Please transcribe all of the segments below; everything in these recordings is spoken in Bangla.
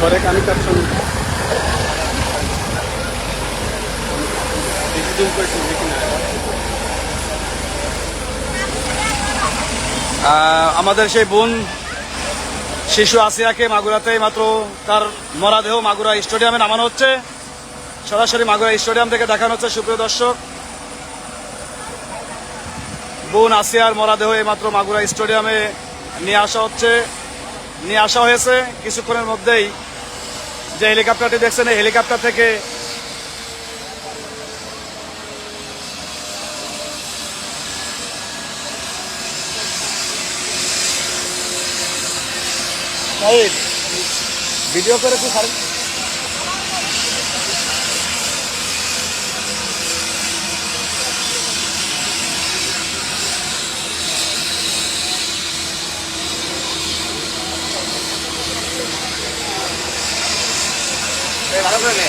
ঘরে আমাদের সেই বোন শিশু আসিয়াকে মাগুরাতে মাত্র তার মরাদেহ মাগুরা স্টেডিয়ামে নামানো হচ্ছে। সরাসরি মাগুরা স্টেডিয়াম থেকে দেখানো হচ্ছে। সুপ্রিয় দর্শক, বোন আসিয়ার মরাদেহ মাত্র মাগুরা স্টেডিয়ামে নিয়ে আসা হচ্ছে। নিয়ে আসা হয়েছে। কিছুক্ষণের মধ্যেই যে হেলিকপ্টারটি দেখছেন এই হেলিকপ্টার থেকে ভিডিও করে একটু ছাড়েন ভালো করে নে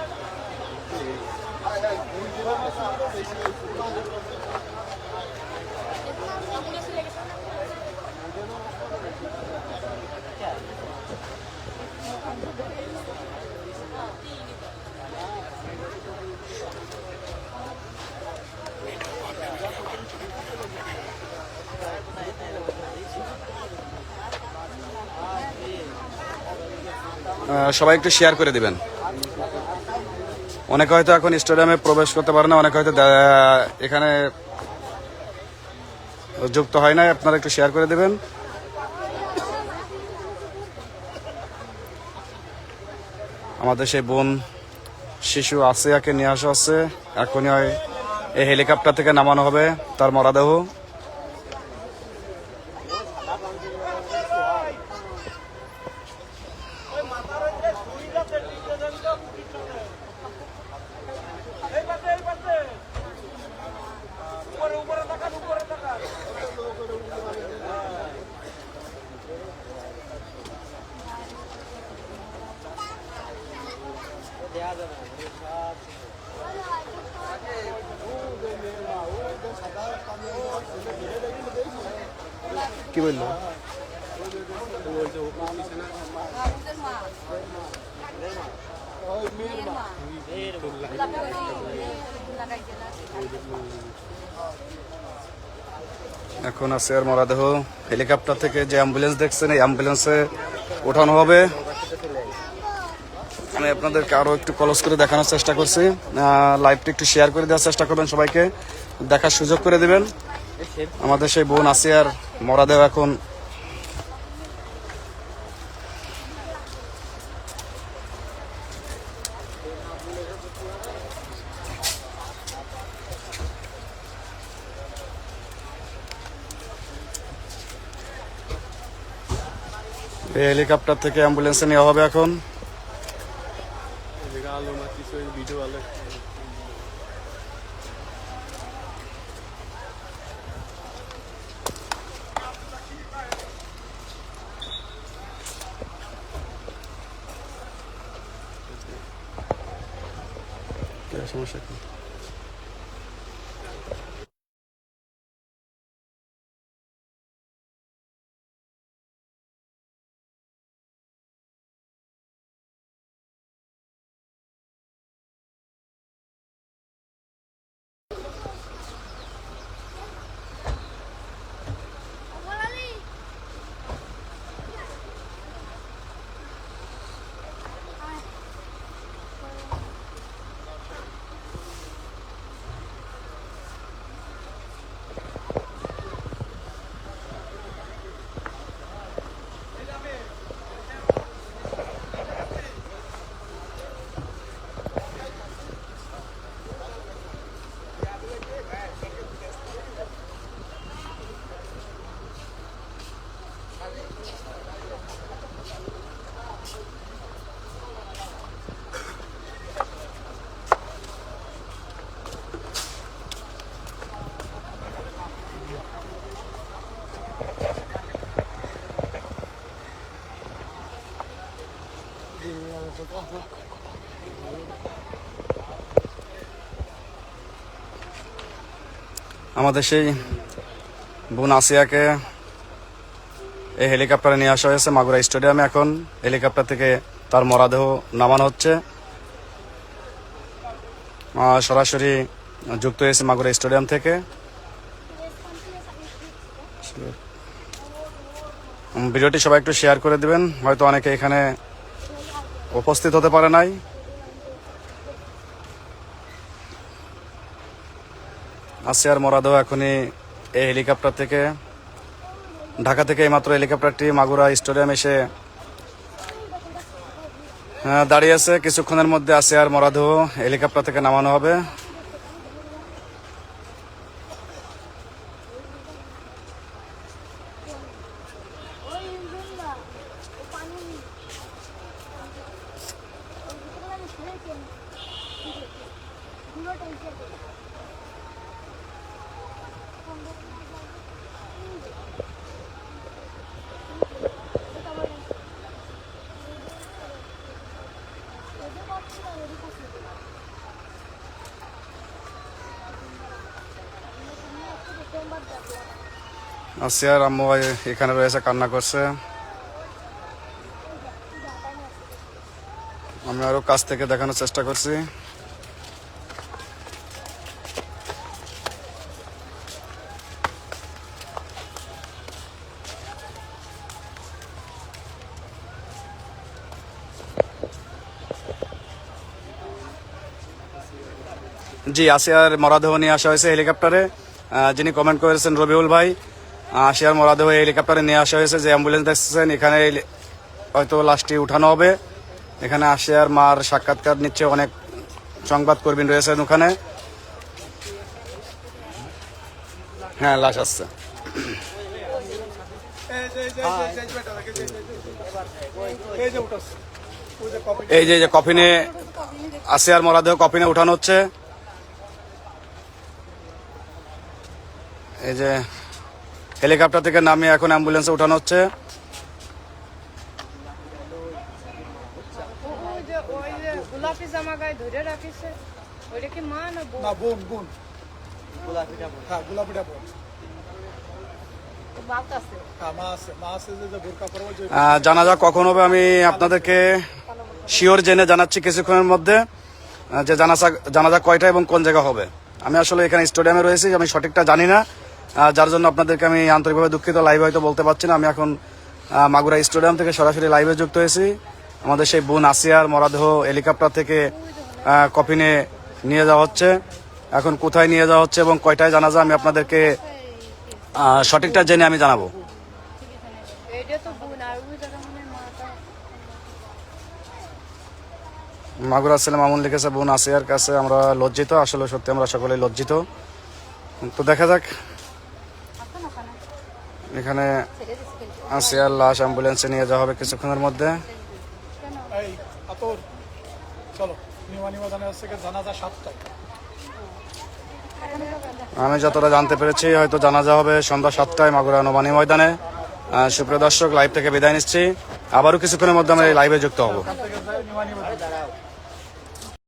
সবাই একটু শেয়ার করে দিবেন। অনেকে হয়তো এখন স্টেডিয়ামে প্রবেশ করতে পারে না, অনেকে হয়তো এখানে যুক্ত হয় না আপনারা একটু শেয়ার করে দেবেন। আমাদের সেই বোন শিশু আছে আসিয়াকে নিয়ে আসা হচ্ছে। এখনই হয় এই হেলিকপ্টার থেকে নামানো হবে, তার মরাদেহ। কি বলল? এখন আছে আর মরাদেহ হেলিকপ্টার থেকে যে অ্যাম্বুলেন্স দেখছেন, এই অ্যাম্বুলেন্সে ওঠানো হবে। আমি আপনাদেরকে আরও একটু ক্লোজ করে দেখানোর চেষ্টা করছি। লাইভটা একটু শেয়ার করে দেওয়ার চেষ্টা করবেন সবাইকে। দেখার সুযোগ করে দেবেন। আমাদের সেই বোন আসিয়ার মরাদেহ এখন হেলিকপ্টার থেকে অ্যাম্বুলেন্সে নেওয়া হবে এখন। কিছু ভিডিও আলো সমস্যা আমাদের সেই বোন আসিয়াকে এই হেলিকপ্টারে নিয়ে আসা হয়েছে মাগুরা স্টেডিয়ামে এখন। হেলিকপ্টার থেকে তার মরাদেহ নামানো হচ্ছে। সরাসরি যুক্ত হয়েছে মাগুরা স্টেডিয়াম থেকে। ভিডিওটি সবাই একটু শেয়ার করে দিবেন। হয়তো অনেকে এখানে উপস্থিত হতে পারে নাই। আসিয়ার মরাদেহ এখনই এই হেলিকপ্টার থেকে, ঢাকা থেকে এইমাত্র হেলিকপ্টারটি মাগুরা স্টেডিয়াম এসে দাঁড়িয়ে আছে। কিছুক্ষণের মধ্যে আসিয়ার মরাদেহ হেলিকপ্টার থেকে নামানো হবে। আসিয়ার আম্মু ভাই এখানে রয়েছে, কান্না করছে। আমি আরও কাছ থেকে দেখানোর চেষ্টা করছি। জি, আসিয়ার মরাদেহ নিয়ে আসা হয়েছে হেলিকপ্টারে। যিনি কমেন্ট করেছেন রবিউল ভাই আহ, আসিয়ার মরাদেহ হেলিকপ্টারে নিয়ে আসা হয়েছে যে অ্যাম্বুলেন্স দেখতেছেন এখানে হয়তো লাশটি উঠানো হবে। এখানে আসিয়ার মার সাক্ষাৎকার নিচ্ছে অনেক সংবাদ কর্মী রয়েছেন ওখানে। হ্যাঁ লাশ আসছে। এই যে এই যে কফিনে আসিয়ার মরাদেহ কফিনে উঠানো হচ্ছে। এই যে হেলিকপ্টার থেকে নামিয়ে এখন অ্যাম্বুলেন্সে উঠানো হচ্ছে। ওই যে ওই যে গোলাপি জামা গায়ে ধরে রাখিছে ওইটা কি মা না বউ না বোন। বোন গোলাপিটা বোন। বাপ আছে মা আছে মা আছে যে যে বোরকা পরে ওই যে আহ, জানাজা কখন হবে আমি আপনাদেরকে শিওর জেনে জানাচ্ছি কিছুক্ষণের মধ্যে। যে জানাজা জানাজা কয়টা এবং কোন জায়গা হবে। আমি আসলে এখানে স্টেডিয়ামে রয়েছি আমি সঠিকটা জানি না। যার জন্য আপনাদেরকে আমি আন্তরিকভাবে দুঃখিত লাইভে হয়তো বলতে পারছি না। আমি এখন মাগুরা স্টেডিয়াম থেকে সরাসরি লাইভে যুক্ত হয়েছি। আমাদের সেই বোন আসিয়ার মরাদেহ হেলিকপ্টার থেকে কফিনে নিয়ে যাওয়া হচ্ছে। এখন কোথায় নিয়ে যাওয়া হচ্ছে এবং কয়টায় জানা যায় আমি আপনাদেরকে সঠিকটা জেনে আমি জানাব। মাগুরা ছেলে মামুন লিখেছে, বোন আসিয়ার কাছে আমরা লজ্জিত। আসলে সত্যি আমরা সকলে লজ্জিত। তো দেখা যাক এখানে আসিয়ার লাশ অ্যাম্বুলেন্সে নিয়ে যাওয়া হবে কিছুক্ষণের মধ্যে। আমি যতটা জানতে পেরেছি হয়তো জানাজা হবে সন্ধ্যা সাতটায় মাগুরা নোমানি ময়দানে। সুপ্রিয় দর্শক লাইভ থেকে বিদায় নিচ্ছি। আবারও কিছুক্ষণের মধ্যে আমরা এই লাইভে যুক্ত হব।